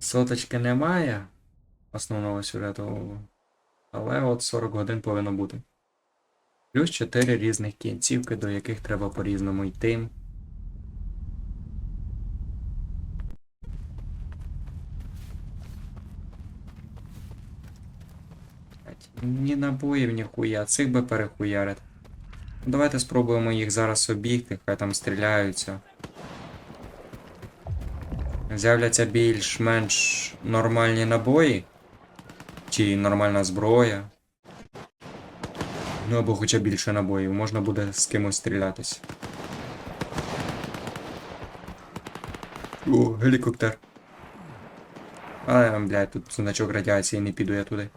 Соточки немає основного сюжету, але от 40 годин повинно бути. Плюс 4 різних кінцівки, до яких треба по-різному йти. Ні набоїв, ні хуя, цих би перехуярити. Ну, Давайте спробуємо їх зараз обігти, хай там стріляються. З'являться більш-менш нормальні набої. Чи нормальна зброя. Ну або хоча більше набоїв, можна буде з кимось стрілятись. О, гелікоптер. Але, блядь, тут значок радіації, не піду я туди.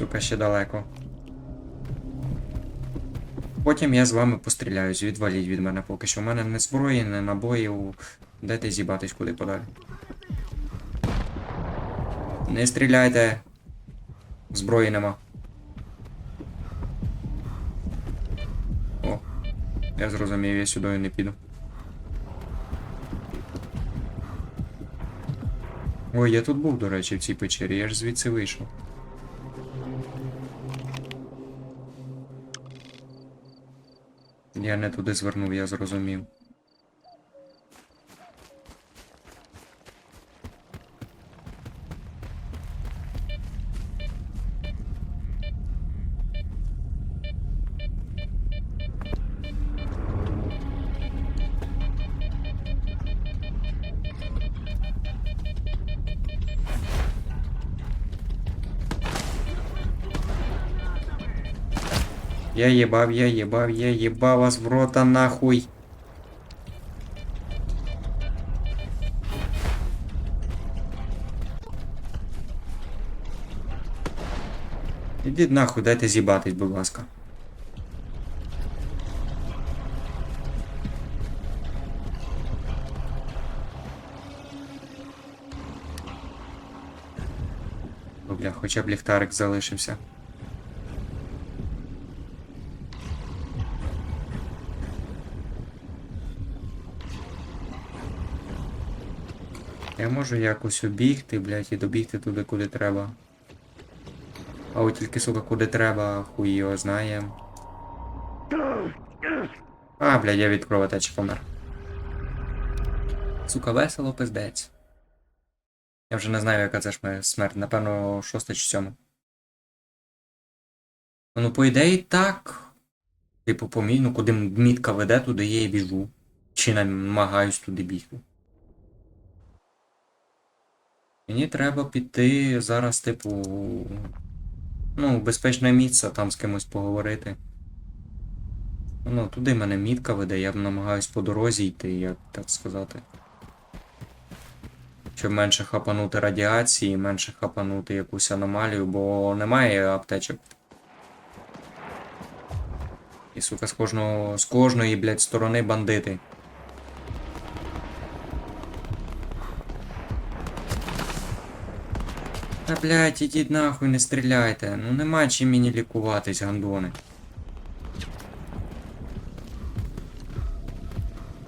Сука, ще далеко. Потім я з вами постріляюсь, відваліть від мене поки що. У мене не зброї, не набоїв. Дайте з'їбатись куди подалі. Не стріляйте. Зброї нема. О, я зрозумів, я сюди не піду. Ой, я тут був, до речі, в цій печері, я ж звідси вийшов. Я не туди звернув, я зрозумів. Я ебав, я ебав, я ебав вас в рота нахуй. Ідіть нахуй, дайте з'їбатись, будь ласка. О, Бля, хоча б ліхтарик залишився. Можу якось обігти, блядь, і добігти туди, куди треба. А от тільки, сука, куди треба, хуй його знає. А, блядь, я від кровотечі помер. Сука, весело пиздець. Я вже не знаю, яка це ж моя смерть, напевно, шоста чи сьома. Ну, по ідеї, так. Типу, помій, ну куди мітка веде, туди я і біжу. Чи намагаюсь туди бігти. Мені треба піти зараз, типу. Ну, безпечне місце, там з кимось поговорити. Ну, туди мене мітка веде, я намагаюсь по дорозі йти, як так сказати. Щоб менше хапанути радіації, менше хапанути якусь аномалію, бо немає аптечок. І, сука, з кожного, з кожної, блядь, сторони бандити. Та блядь, ідіть нахуй, не стріляйте. Ну нема чим мені лікуватись, гандони.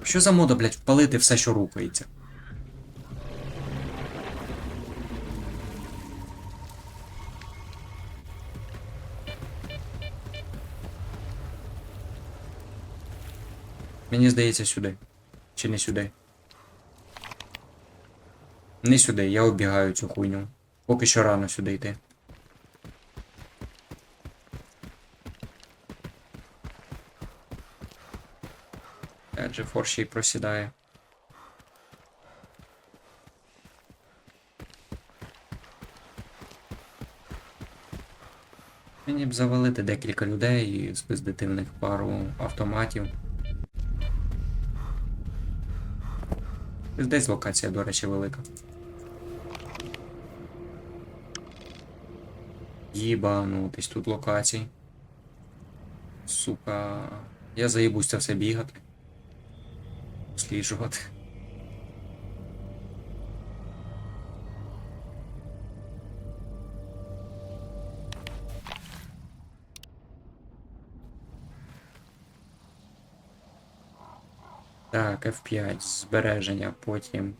Що за мода, блядь, впалити все, що рухається? Мені здається, сюди. Чи не сюди? Не сюди, я оббігаю цю хуйню. Поки що рано сюди йти. Адже фор ще й просідає. Мені б завалити декілька людей і спиздити в них пару автоматів. Десь локація, до речі, велика. Їбанутись тут локацій. Сука. Я заїбусь все бігати. сліджувати. Так, F5, збереження, потім.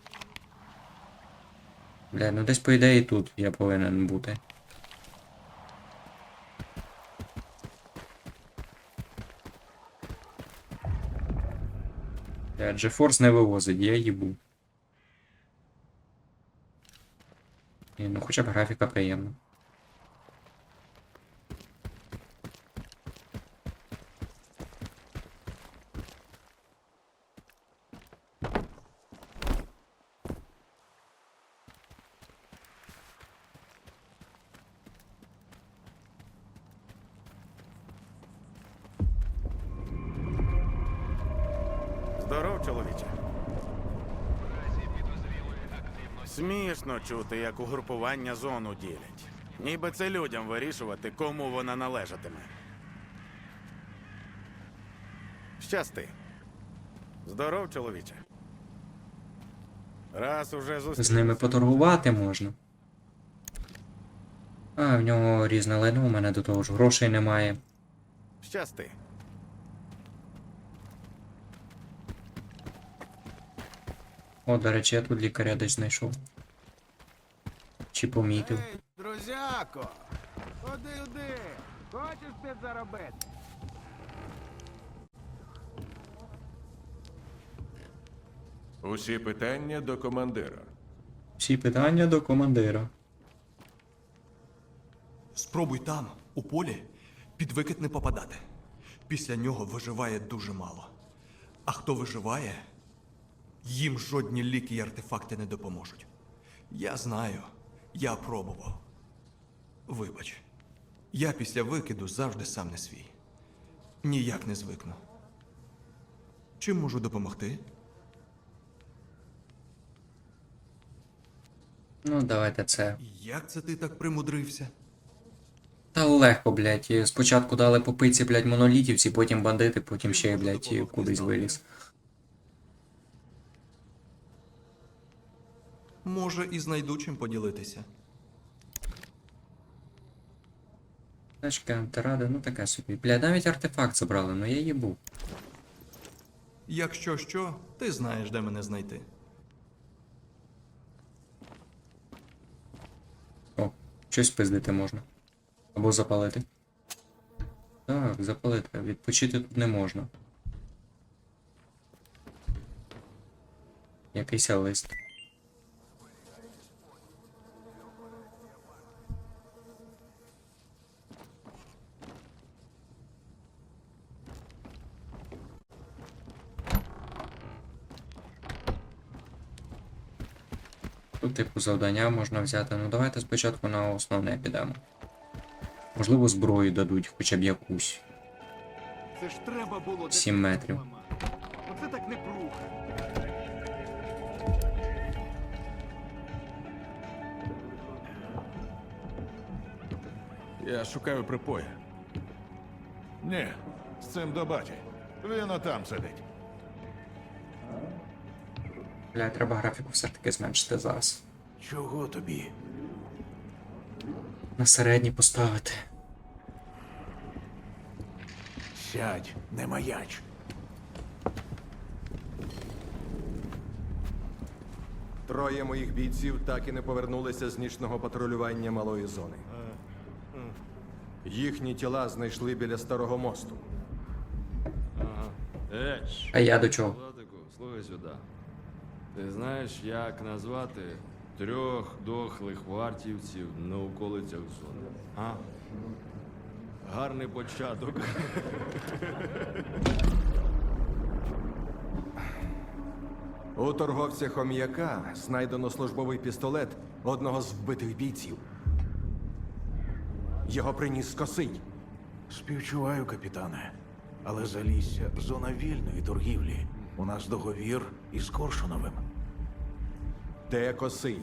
Бля, ну десь по ідеї тут я повинен бути. GeForce не вивозить, я їбу. Ну хоча б графіка приємна. Здоров, чоловіче. Смішно чути, як угрупування зону ділять. Ніби це людям вирішувати, кому вона належатиме. Щасти. Здоров, чоловіче. Раз уже З ними поторгувати можна. А, в нього різне лайно, у мене до того ж грошей немає. Щасти. О, до речі, я тут лікаря десь знайшов. Чи помітив. Ей, друзяко! Ходи, ходи! Хочеш ти заробити? Усі питання до командира. Всі питання до командира. Спробуй там, у полі, під викид не попадати. Після нього виживає дуже мало. А хто виживає, їм жодні ліки й артефакти не допоможуть. Я знаю, я пробував. Вибач, я після викиду завжди сам не свій. Ніяк не звикну. Чим можу допомогти? Ну, давайте це. Як це ти так примудрився? Та легко, блядь. Спочатку дали по пиці, блядь, монолітівці, потім бандити, потім ще, блядь, кудись виліз. Може, і знайду чим поділитися. Тачка, антирада, ну така собі. Блядь, навіть артефакт забрали, ну я їбу. Якщо що, ти знаєш, де мене знайти. О, щось пиздити можна. Або запалити. Так, запалити. Відпочити тут не можна. Якийсь лист. Типу, завдання можна взяти. Ну давайте спочатку на основне підемо. Можливо, зброю дадуть, хоча б якусь. Це ж треба було Сім метрів. Оце так не пруха. Я шукаю припоя. Ні, з цим до баті. Він отам сидить. Бля, треба графіку все-таки зменшити зараз. Чого тобі? На середній поставити. Сядь, не маяч. Троє моїх бійців так і не повернулися з нічного патрулювання малої зони. Їхні тіла знайшли біля старого мосту. Еч, А я до чого? Владику, слухай сюди. Ти знаєш, як назвати трьох дохлих вартівців на околицях зони? А? Гарний початок. У торговця хом'яка знайдено службовий пістолет одного з вбитих бійців. Його приніс косий. Співчуваю, капітане. Але залісся зона вільної торгівлі. У нас договір із Коршуновим. Де косий?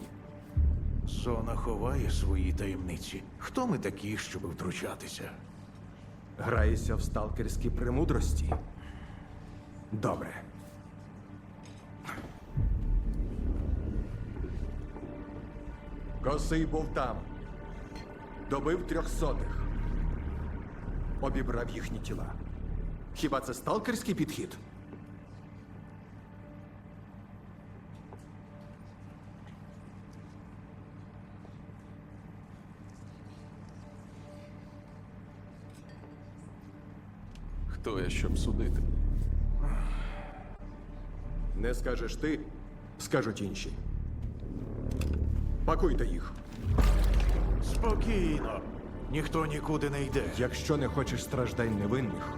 Зона ховає свої таємниці. Хто ми такі, щоб втручатися? Граєшся в сталкерські премудрості? Добре. Косий був там. Добив трьохсотих. Обібрав їхні тіла. Хіба це сталкерський підхід? Хто я, щоб судити? Не скажеш ти, скажуть інші. Пакуйте їх. Спокійно. Ніхто нікуди не йде. Якщо не хочеш страждань невинних,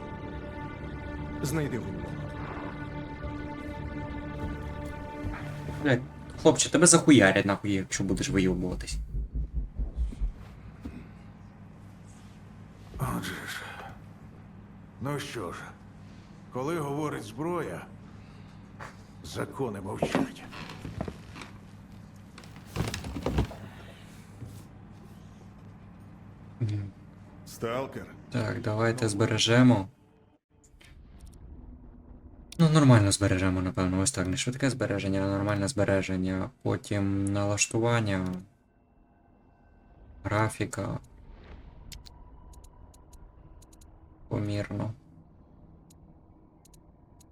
знайди винного. Блядь, хлопче, тебе захуярять нахуй, якщо будеш вийобуватись. Отже ж. Ну що ж, коли говорить зброя, закони мовчать. Сталкер. Так, давайте збережемо. Ну, нормально збережемо, напевно. Ось так. Не швидке збереження, а нормальне збереження. Потім налаштування. Графіка. Помірно.